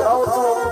দাও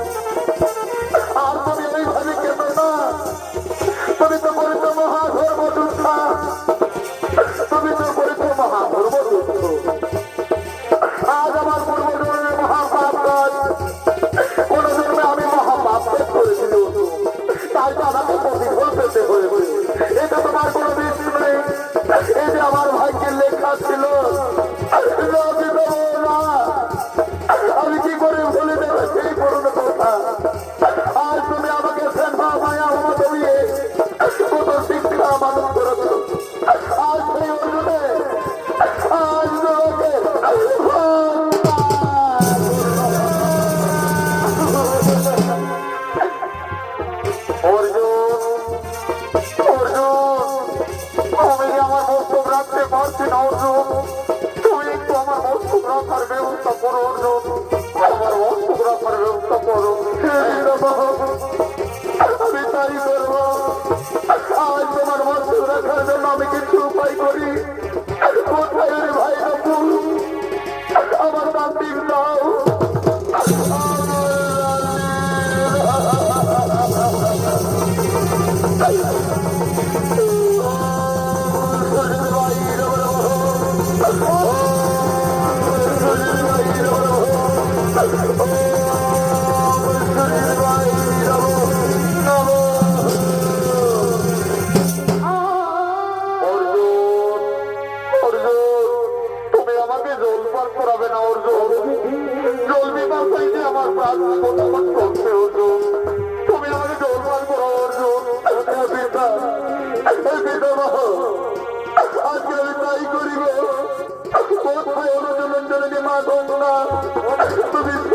তুমি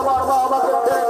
অনেকদিন বাবা আমার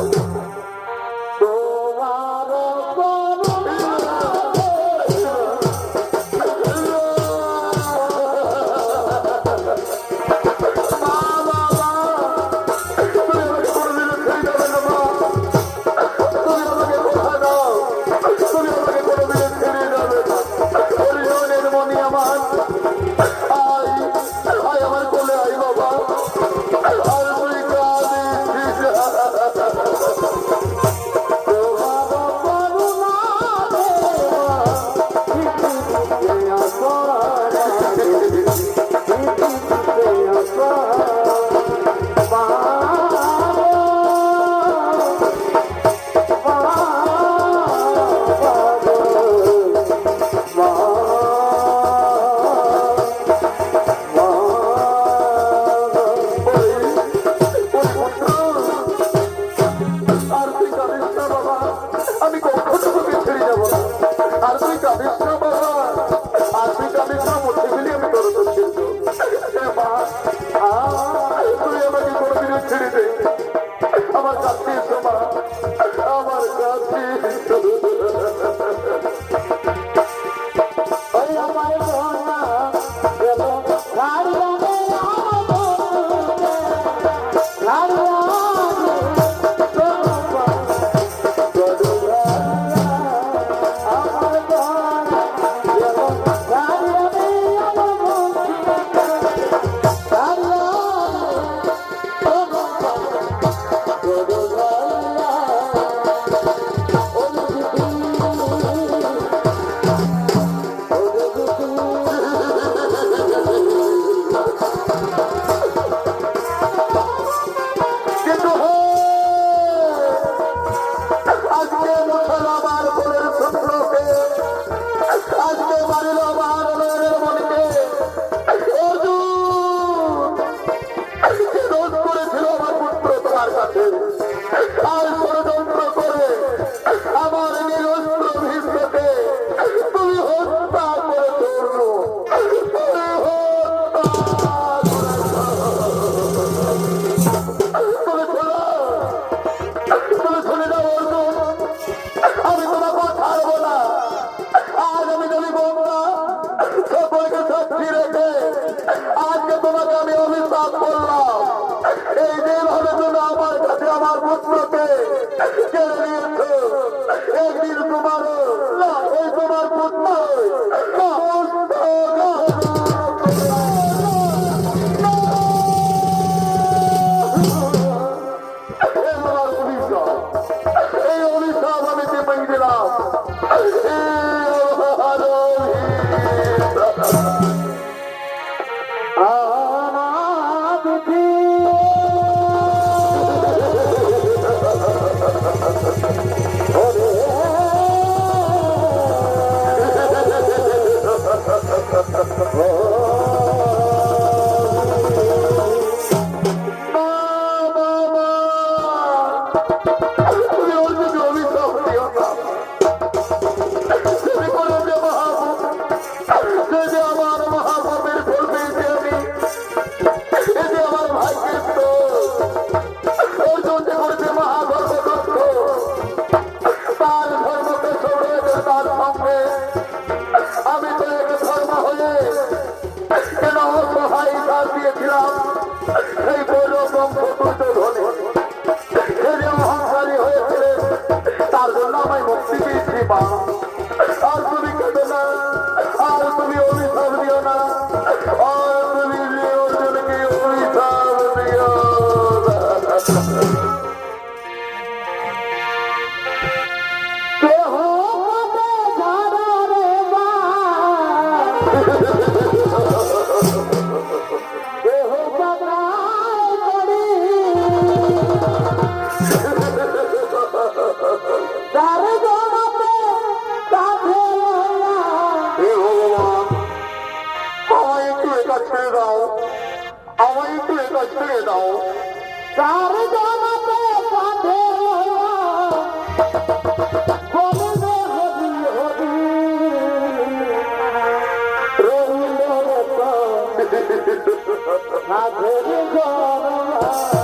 এই নির্ভরের জন্য আমার কাছে আমার পুত্রকে। কেড়ে নিয়েছে একদিন তোমার এই তোমার পুত্র সময়কে তো ছেড়ে দাও কার জানাতে কাঁধে সাধের গরমা